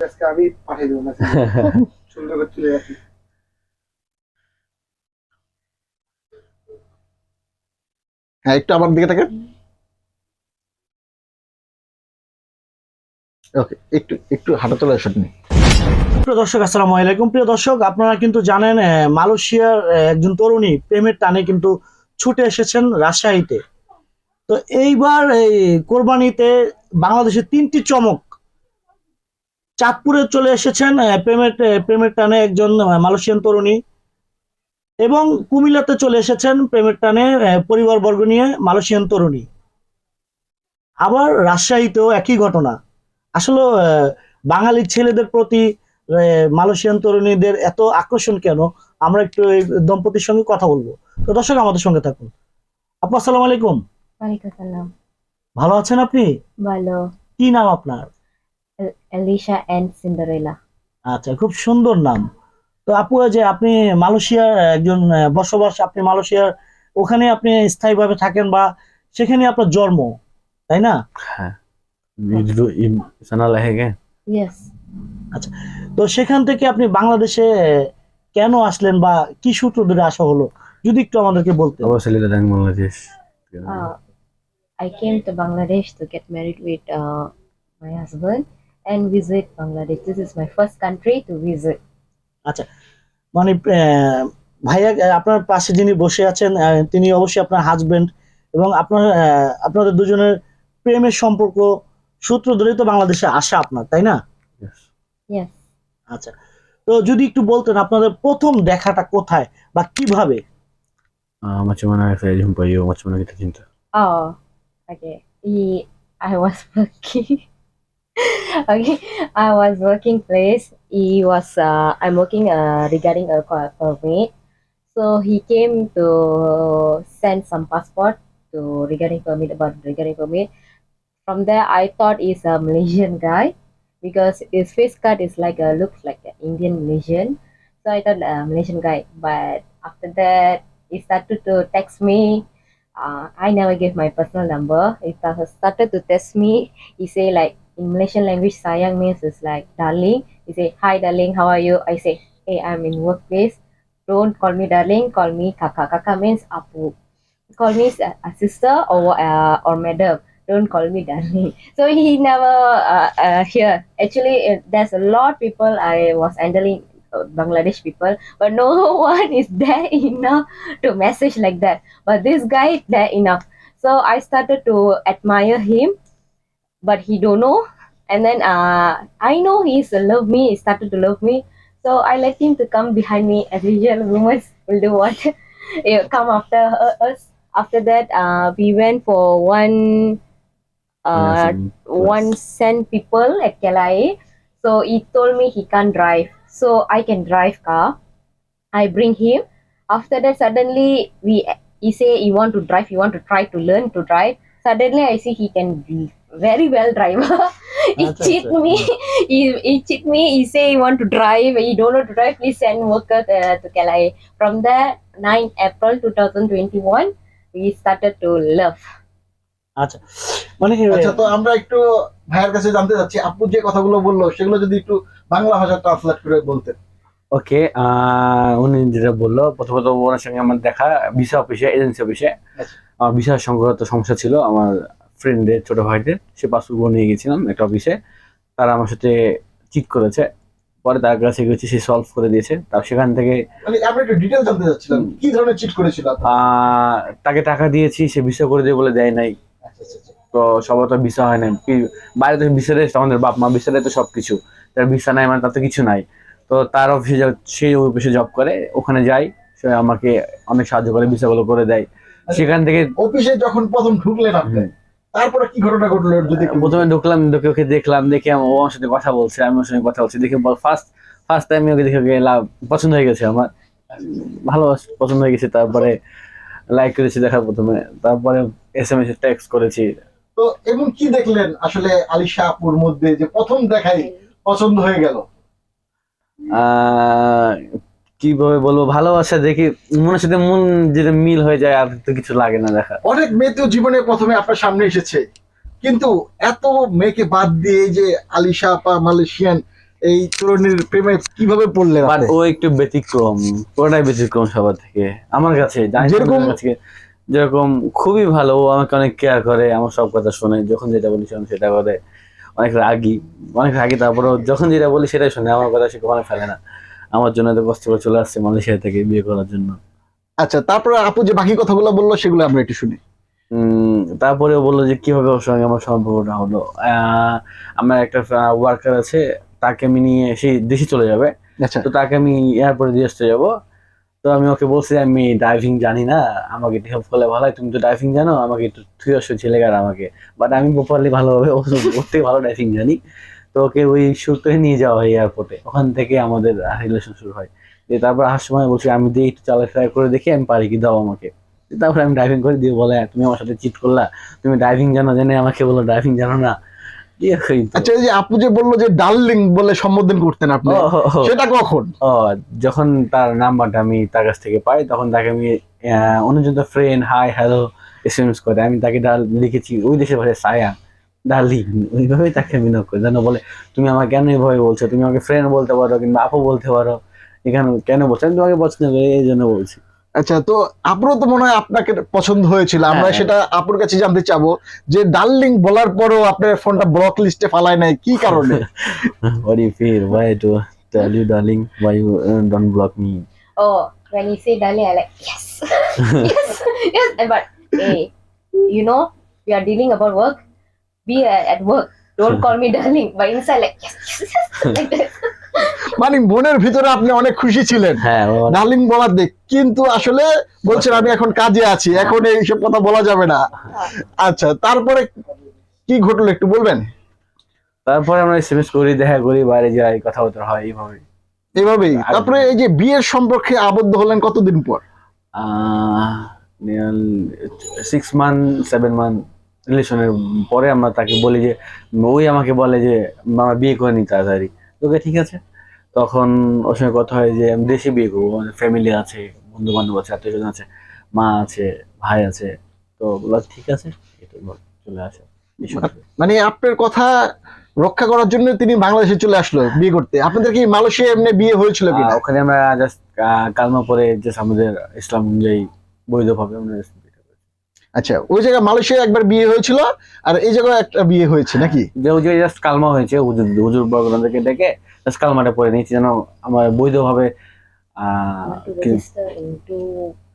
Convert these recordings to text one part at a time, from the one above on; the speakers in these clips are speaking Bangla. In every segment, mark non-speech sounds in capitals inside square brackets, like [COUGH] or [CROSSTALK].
আজকে আমি পাঠিয়ে দেবো না। [LAUGHS] সুন্দর করে তুলে রাখি। হ্যাঁ একটু আমার দিকে তাকান। ওকে একটু একটু হাঁটা তোলা শট প্রিয় দর্শক আসসালামু আলাইকুম। প্রিয় দর্শক আপনারা কিন্তু জানেন মালয়েশিয়ার একজন তরুণী প্রেমের টানে কিন্তু ছুটে এসেছেন রাজশাহীতে। তো এইবার এই কোরবানিতে বাংলাদেশের তিনটি চমক চাঁদপুরে চলে এসেছেন প্রেমের প্রেমের টানে একজন মালয়েশিয়ান তরুণী এবং কুমিল্লাতে চলে এসেছেন প্রেমের টানে আহ, পরিবারবর্গ নিয়ে মালয়েশিয়ান তরুণী। আবার রাজশাহীতেও একই ঘটনা। আসলে আহ, বাঙালি ছেলেদের প্রতি মালয়েশিয়ান তরুণীদের এত আকর্ষণ কেন? আমরা একটু এই দম্পতির সঙ্গে কথা বলব। তো দর্শক আমাদের সঙ্গে থাকুন। আপু আসসালামু আলাইকুম। ভালো আছেন আপনি? Balo, কি নাম আপনার? Alicia and Cinderella. আচ্ছা খুব সুন্দর নাম। তো আপু যে আপনি মালয়েশিয়ার একজন বসবাস আপনি মালয়েশিয়ার ওখানে আপনি স্থায়ীভাবে থাকেন বা সেখানে আপনার জন্ম তাই না? হ্যাঁ। Yes. তো সেখান থেকে আপনি বাংলাদেশে কেন আসলেন বা কি সূত্র ধরে আসা হলো? যদি একটু আমাদেরকে বলতে Bangladesh Uh, I came to Bangladesh to get married with uh, my husband and visit Bangladesh. This is my first country to visit. মানে আহ, ভাইয়া আপনার পাশে যিনি বসে আছেন তিনি অবশ্যই আপনার হাজবেন্ড এবং আপনার আপনাদের দুজনের প্রেমের সম্পর্ক সূত্র ধরেই তো বাংলাদেশে আসা আপনার তাই না yes. Yes. আচ্ছা তো যদি একটু বলতেন আপনাদের প্রথম দেখাটা কোথায় বা কীভাবে Ah, macam mana saya jumpa you macam mana kita cinta Oh, okay. [LAUGHS] [LAUGHS] okay, I was working place. He was. Uh, I'm working uh, regarding a permit. So he came to send some passport to regarding permit about regarding permit. From there, I thought he's a Malaysian guy because his face cut is like a looks like an Indian Malaysian. So I thought a Malaysian guy. But after that, he started to text me uh, I never gave my personal number. He started to text me. He say like in Malaysian language, sayang means is like darling. He say hi darling, how are you? I say hey, I'm in workplace. Don't call me darling, call me kaka. Kaka means apu. Call me a, a sister or uh, or madam. Don't call me darling. [LAUGHS] So he never uh, uh, here. Actually, uh, there's a lot of people I was handling. uh, Bangladesh people, but no [LAUGHS] one is there enough to message like that but this guy there enough so i started to admire him but he don't know and then uh i know he's uh, love me he started to love me so i let him to come behind me as usual Rumors will do what [LAUGHS] come after us after that uh we went for one uh one send people at Kelai. So he told me he can't drive. So I can drive car. I bring him. After that, suddenly we he say he want to drive. He want to try to learn to drive. Suddenly I see he can very well driver. he Acha, cheat acha. me. he, he cheat me. He say he want to drive. He don't know to drive. Please send worker uh, to Kelai. From there, 9 April 2021, we started to love. আচ্ছা মানে আচ্ছা তো আমরা একটু ভাইয়ের কাছে জানতে চাচ্ছি আপু যে কথাগুলো বলল সেগুলো যদি একটু বাংলা ভাষা ট্রান্সলেট করে বলতেন ওকে উনি যেটা বলল প্রথমত ওনার সঙ্গে আমার দেখা ভিসা অফিসে এজেন্সি অফিসে আচ্ছা। আমার ভিসা সংক্রান্ত সমস্যা ছিল আমার ফ্রেন্ডের ছোট ভাইদের সে পাসপোর্ট নিয়ে গেছিলাম একটা অফিসে তারা আমার সাথে চিট করেছে। পরে তার কাছে গেছি সে সলভ করে দিয়েছে। তার সেখান থেকে কি ধরনের চিট করেছিল তাকে টাকা দিয়েছি সে ভিসা করে দিয়ে বলে দেয় নাই। আচ্ছা আচ্ছা আচ্ছা। তো সবার তো ভিসা হয় না কি- বাইরে তো ভিসা দেয় আমাদের বাপ মা ভিসা দেয় তো সবকিছু। তার ভিসা নাই মানে তার তো কিছু নাই। তো তার অফিসে সেই অফিসে জব করে ওখানে যাই সে আমাকে অনেক সাহায্য করে ভিসাগুলো করে দেয়। সেখান থেকে অফিসে যখন প্রথম ঢুকলেন আপনি তারপরে কি ঘটনা ঘটলো যদি প্রথমে ঢুকলাম দেখে ওকে দেখলাম দেখে ও আমার সাথে কথা বলছে আমি ওর সঙ্গে কথা বলছি। দেখে ফার্স্ট ফার্স্ট টাইম ওকে দেখে গেলাম পছন্দ হয়ে গেছে আমার। ভালো পছন্দ হয়ে গেছে তারপরে লাইক করেছি দেখা প্রথমে। তারপরে এস এম এস টেক্সট করেছি। তো এবং কি দেখলেন? আসলে আলিশা আপুর মধ্যে যে প্রথম দেখাই পছন্দ হয়ে গেল। আহ, কীভাবে বলব ভালোবাসা দেখি মনের সাথে মন যেটা মিল হয়ে যায় আর তো কিছু লাগে না দেখা। অনেক মেয়ে তো জীবনে প্রথমে আপনার সামনে এসেছে। কিন্তু এত মেয়েকে বাদ দিয়ে যে আলিশা মালয়েশিয়ান এই তরুণীর প্রেমে কীভাবে পড়লেন বাট ও একটু ব্যতিক্রম পুরোটাই ব্যতিক্রম সবার থেকে। আমার কাছে যেরকম- যেরকম খুবই ভালো ও আমাকে অনেক কেয়ার করে আমার সব কথা শুনে যখন যেটা বলি শোনে সেটা করে। অনেক রাগি অনেক রাগি তারপরেও যখন যেটা বলি সেটাই শুনে আমার কথা সে কখনো ফেলে না। আমার জন্য এত কষ্ট করে চলে আসছে মালয়েশিয়া থেকে বিয়ে করার জন্য। আচ্ছা তারপরে আপু যে বাকি কথাগুলো বলল সেগুলো আমরা একটু শুনি। তারপরে বলল যে কীভাবে ওর সঙ্গে আমার সম্পর্কটা হলো। আমার একটা ওয়ার্কার আছে তাকে আমি নিয়ে সেই দেশে চলে যাবে। আচ্ছা। তো তাকে আমি এয়ারপোর্টে দিয়ে আসতে যাব। তো আমি ওকে বলছি আমি ড্রাইভিং জানি না আমাকে একটু হেল্প করলে ভালো হয়। তুমি তো ড্রাইভিং জানো আমাকে একটু থুই আসো ছেলেগার আমাকে? বাট আমি প্রপারলি ভালোভাবে ওর থেকে ভালো ড্রাইভিং জানি। তো ওকে ওই সুরতে নিয়ে যাওয়া হয় এয়ারপোর্টে ওখান থেকে আমাদের রিলেশন শুরু হয়। দিয়ে তারপর আসার সময় বলছি আমি দিয়ে একটু চালাফেরা করে দেখি আমি পারি কি দাও আমাকে? তারপরে আমি ড্রাইভিং করে দিয়ে বলে তুমি আমার সাথে চিট করলা। তুমি ড্রাইভিং জানো জেনে আমাকে বলো ড্রাইভিং জানো না? আচ্ছা যে আপু যে বলল যে ডার্লিং বলে সম্বোধন করতেন আপনি। সেটা কখন? যখন তার নাম্বারটা আমি তার কাছ থেকে পাই তখন তাকে আমি অনুযত friend hi hello S M S করে আমি তাকে ডাল লিখেছি ওই দেশের ভাষায় সায়ান। ডার্লিং ওইভাবেই তাকে আমি নক করি যেন বলে তুমি আমাকে কেন এইভাবে বলছো তুমি আমাকে ফ্রেন্ড বলতে পারো কিংবা আপু বলতে পারো এখানে কেন বলছো আমি তোমাকে পছন্দ করি এই জন্য বলছি আচ্ছা তো আপুরও তো মনে হয় আপনাকে পছন্দ হয়েছিল আমরা হ্যাঁ। সেটা আপুর কাছে জানতে চাবো যে ডার্লিং বলার পরও আপনার ফোনটা ব্লক লিস্টে ফালায় নাই কি কারণে [LAUGHS] you feel? Why to tell you, darling? Why you uh, don't block me? Oh, when he say darling, I like yes, [LAUGHS] yes, yes. But hey, you know, we are dealing about work. Be uh, at work. Don't call me darling. But inside, like yes, yes, yes, like that. মানে মনের ভিতরে আপনি অনেক খুশি ছিলেন। হ্যাঁ ডার্লিং বলার দিক। কিন্তু আসলে বলছেন আমি এখন কাজে আছি। এখন এইসব কথা বলা যাবে না। আচ্ছা তারপরে কি ঘটলো একটু বলবেন? তারপরে আমরা এসএমএস করি দেখা করি বাইরে যাই কথাবার্তা হয় এইভাবে। এইভাবেই। তারপরে এই যে বিয়ের সম্পর্কে আবদ্ধ হলেন কতদিন পর? সিক্স মান্থ সেভেন মান্থ রিলেশনের পরে আমরা তাকে বলি যে ওই আমাকে বলে যে আমরা বিয়ে করে নি তাড়াতাড়ি। তোকে ঠিক আছে। তখন ওর সঙ্গে কথা হয় যে আমি দেশে বিয়ে করব ফ্যামিলি আছে বন্ধু বান্ধব আছে আত্মীয় স্বজন আছে মা আছে ভাই আছে। তো বলল ঠিক আছে। বল, চলে আসে। মানে আপনার কথা রক্ষা করার জন্য তিনি বাংলাদেশে চলে আসলো বিয়ে করতে। আপনাদের কি মালয়েশিয়া এমনি বিয়ে হয়েছিল কিনা? ওখানে আমরা জাস্ট কালমা পরে জাস্ট আমাদের ইসলাম অনুযায়ী বৈধভাবে আমরা। আচ্ছা ওই জায়গায় মালয়েশিয়া একবার বিয়ে হয়েছিল আর এই জায়গায় একটা বিয়ে হয়েছে নাকি? যে ওই যে জাস্ট কালমা হয়েছে হুজুর হুজুর বর্গনাথকে ডেকে জাস্ট কালমাটা পরে নিয়েছি যেন আমার বৈধভাবে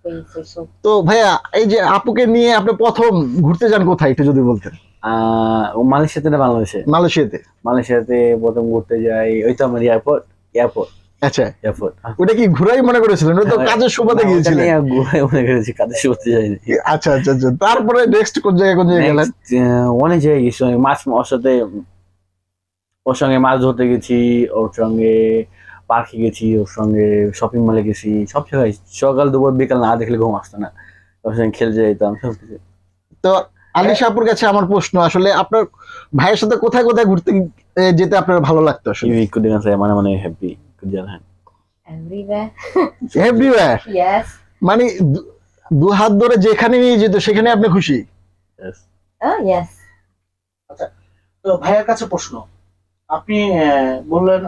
ways also. তো ভাইয়া এই যে আপুকে নিয়ে আপনি প্রথম ঘুরতে যান কোথায় একটু যদি বলতেন? আহ, ও মালয়েশিয়াতে না বাংলাদেশে? মালয়েশিয়াতে। মালয়েশিয়াতে প্রথম ঘুরতে যাই ওই তো আমার এয়ারপোর্ট এয়ারপোর্ট আচ্ছা। ওটা কি ঘুরাই মনে করেছিলেন? তো কাজের সুবাদে গিয়েছিলেন। ঘুরে মনে করেছি কাদের শুতে যাইনি। আচ্ছা আচ্ছা আচ্ছা। তারপরে নেক্সট কোন জায়গায় কোন জায়গায় গেলেন? অনেক জায়গায় গেছি। মাছ ওর সাথে ওর সঙ্গে মাছ ধরতে গেছি ওর সঙ্গে পার্কে গেছি ওর সঙ্গে শপিং মলে গেছি সব জায়গায়। সকাল দুপুর বিকাল না দেখলে ঘুম আসতো না। ওর সঙ্গে খেলতে যেতাম সব কিছু। তো আলিশা আপুর কাছে আমার প্রশ্ন আসলে আপনার ভাইয়ের সাথে কোথায় কোথায় ঘুরতে যেতে আপনার ভালো লাগতো আসলে? মানে মানে হ্যাপি জানেন Everywhere. [LAUGHS] Everywhere Yes. মানে দু- হাত ধরে যেখানে নিয়ে যেত সেখানে আপনি খুশি Oh yes. তো ভাইয়ের কাছে প্রশ্ন আপনি বললেন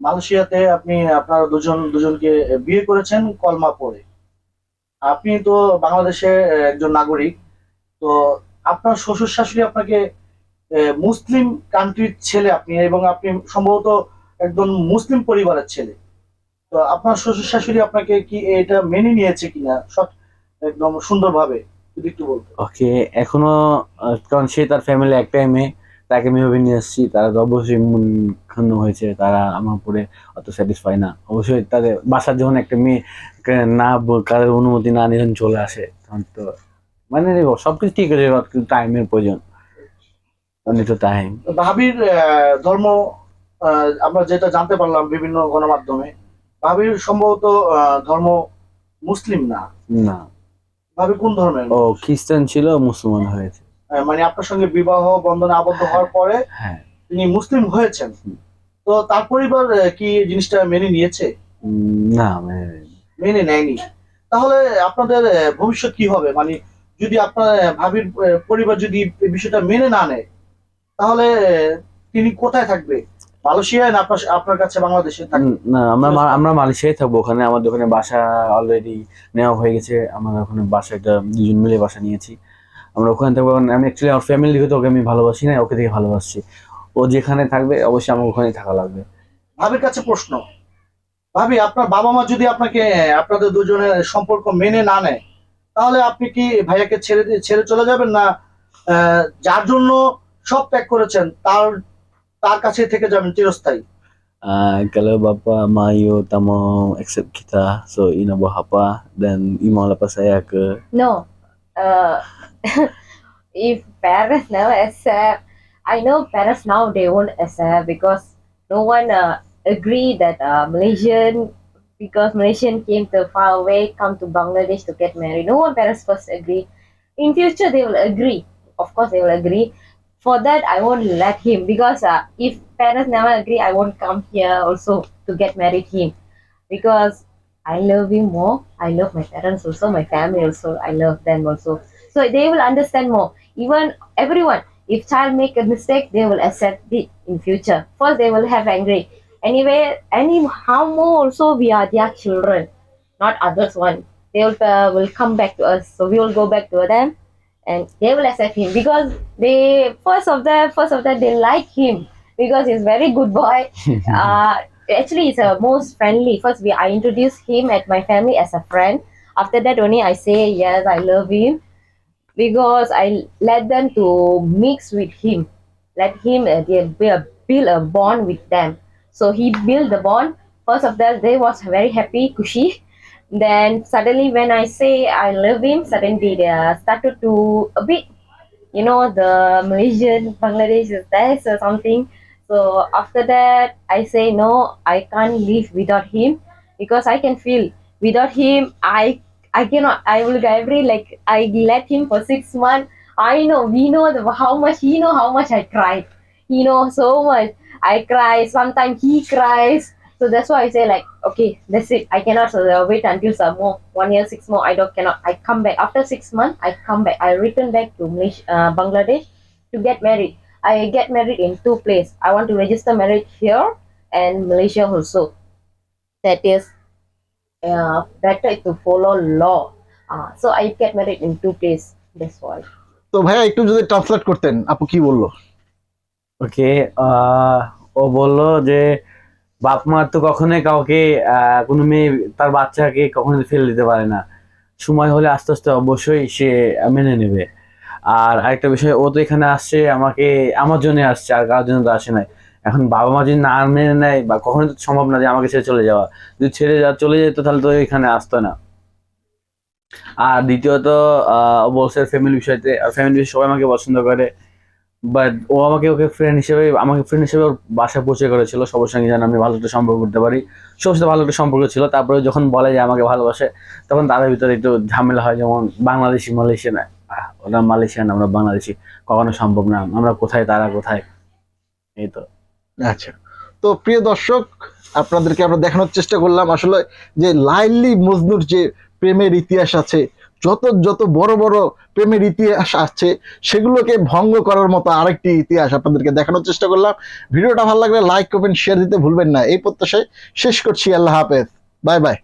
মালয়েশিয়াতে আপনি আপনারা দুজন দুজনকে বিয়ে করেছেন কলমা পড়ে আপনি তো বাংলাদেশের একজন নাগরিক তো আপনার শ্বশুর শাশুড়ি আপনাকে মুসলিম কান্ট্রির ছেলে আপনি এবং আপনি সম্ভবত একজন মুসলিম পরিবারের ছেলে। তো আপনার শ্বশুর শাশুড়ি আপনাকে কি এটা মেনে নিয়েছে কিনা? সব একদম সুন্দরভাবে যদি একটু বলতেন। ওকে এখনও কারণ সে তার ফ্যামিলি একটাই মেয়ে তাকে আমি ভাবে নিয়ে আসছি। তারা তো অবশ্যই মন হয়েছে তারা আমার উপরে অত স্যাটিসফাই না। অবশ্যই তাদের বাসার যখন একটা মেয়ে না কারোর অনুমতি না নিয়ে চলে আসে তখন তো মানে দেখো সবকিছু ঠিক আছে টাইমের প্রয়োজন। একটু টাইম ভাবির ধর্ম আমরা যেটা জানতে পারলাম বিভিন্ন গণমাধ্যমে ভাবির সম্ভবত ধর্ম মুসলিম না। না। ভাবি কোন ধর্মের? ও খ্রিস্টান ছিল মুসলমান হয়েছে। মানে আপনার সঙ্গে বিবাহ বন্ধনে আবদ্ধ হওয়ার পরে হ্যাঁ। তিনি মুসলিম হয়েছেন। তো তার পরিবার কি জিনিসটা মেনে নিয়েছে? না মানে মেনে নেয়নি। তাহলে আপনাদের ভবিষ্যৎ কি হবে? মানে যদি আপনার ভাবির পরিবার যদি এই বিষয়টা মেনে না নেয় তাহলে তিনি কোথায় থাকবে? মালয়েশিয়ায় না আপনার আপনার কাছে বাংলাদেশে না আমরা আমরা মালয়েশিয়ায় থাকব ওখানে। আমাদের ওখানে বাসা অলরেডি নেওয়া হয়ে গেছে। আমরা ওখানে বাসা একটা দুজন মিলে বাসা নিয়েছি। আমরা ওখানে থাকব। আমি অ্যাকচুয়ালি আমার ফ্যামিলি থেকে তো ওকে আমি ভালোবাসি না ওকে থেকে ভালোবাসছি। ও যেখানে থাকবে অবশ্যই আমার ওখানেই থাকা লাগবে। ভাবির কাছে প্রশ্ন। ভাবি আপনার বাবা মা যদি আপনাকে আপনাদের দুজনের সম্পর্ক মেনে না নেয় তাহলে আপনি কি ভাইয়াকে ছেড়ে দিয়ে ছেড়ে চলে যাবেন না? আহ, যার জন্য সব ত্যাগ করেছেন তার তার কাছে থেকে যাবেন চিরস্থায়ী Ah, kalau bapa Mayu tak mau accept kita, so Ina buat apa dan Ima lepas saya ke No. Uh, [LAUGHS] if parents never accept, I know parents now they won't accept because no one uh, agree that uh, Malaysian because Malaysian came to far away, come to Bangladesh to get married. No one parents first agree. In future they will agree. Of course they will agree. For that I won't let him because uh, if parents never agree, I won't come here also to get married him because I love him more. I love my parents also, my family also. I love them also. So they will understand more. Even everyone, if child make a mistake, they will accept it in future. First, they will have angry. Anyway, any how more also we are their children, not others one. They will uh, will come back to us. So we will go back to them, and they will accept him because they first of them first of them they like him because he's very good boy. [LAUGHS] uh, actually he's a most friendly. First we i introduce him at my family as a friend. After that only i say yes i love him because i let them to mix with him. Let him uh, they build, a bond with them. So he built the bond. First of that they was very happy kushi then suddenly when i say i love him suddenly they started to a bit you know the malaysian [LAUGHS] bangladesh is there or something so after that, I say no, I can't live without him because I can feel without him, I I cannot. I will every like I let him for six months. I know we know the, how much he know how much I cried. He know so much. I cry. Sometimes he cries. So that's why I say like okay, that's it. I cannot uh, wait until some more one year, six more. I don't cannot. I come back after six months. I come back. I return back to Malaysia, uh, Bangladesh to get married. I get married in two places. I want to register marriage here and Malaysia also. That is uh, better to follow law. Uh, so I get married in two places. That's why. তো ভাইয়া একটু যদি ট্রান্সলেট করতেন আপু কি বললো ওকে ও বললো যে বাপ মা তো কখনোই কাউকে কোনো মেয়ে তার বাচ্চাকে কখনোই ফেলে দিতে পারে না। সময় হলে আস্তে আস্তে অবশ্যই সে মেনে নেবে। আর আরেকটা বিষয়, ও তো এখানে আসছে, আমাকে, আমার জন্য আসছে, আর কারোর জন্য তো আসে নাই। এখন বাবা মা যদি না মেনে নেয়, বা কখনো তো সম্ভব না যে আমাকে ছেড়ে চলে যাওয়া। যদি ছেড়ে যাওয়া চলে যেত, তাহলে তো এখানে আসতো না। আর দ্বিতীয়ত বলছে ফ্যামিলি বিষয়তে ফ্যামিলি বিষয়ে সবাই আমাকে পছন্দ করে। বাট ও আমাকে, ওকে ফ্রেন্ড হিসেবে, আমাকে ফ্রেন্ড হিসেবে ওর বাসা পরিচয় করেছিল, সবার সঙ্গে যেন আমি ভালো একটা সম্পর্ক করতে পারি। সবার সাথে ভালো একটা সম্পর্ক ছিল। তারপরে যখন বলে যে আমাকে ভালোবাসে, তখন তাদের ভিতরে একটু ঝামেলা হয়, যেমন বাংলাদেশি মালয়েশিয়া না ওরা মালয়েশিয়ান, আমরা বাংলাদেশি। কখনো সম্ভব না। আমরা কোথায়, তারা কোথায়? এই তো। আচ্ছা। তো প্রিয় দর্শক, আপনাদেরকে আমরা দেখানোর চেষ্টা করলাম। আসলে যে লাইলি মজনুর যে প্রেমের ইতিহাস আছে যত যত বড় বড় প্রেমের ইতিহাস আসছে সেগুলোকে ভঙ্গ করার মতো আরেকটি ইতিহাস আপনাদেরকে দেখানোর চেষ্টা করলাম। ভিডিওটা ভালো লাগলে লাইক কমেন্ট শেয়ার দিতে ভুলবেন না। এই প্রত্যাশায় শেষ করছি। আল্লাহ হাফেজ। Bye bye.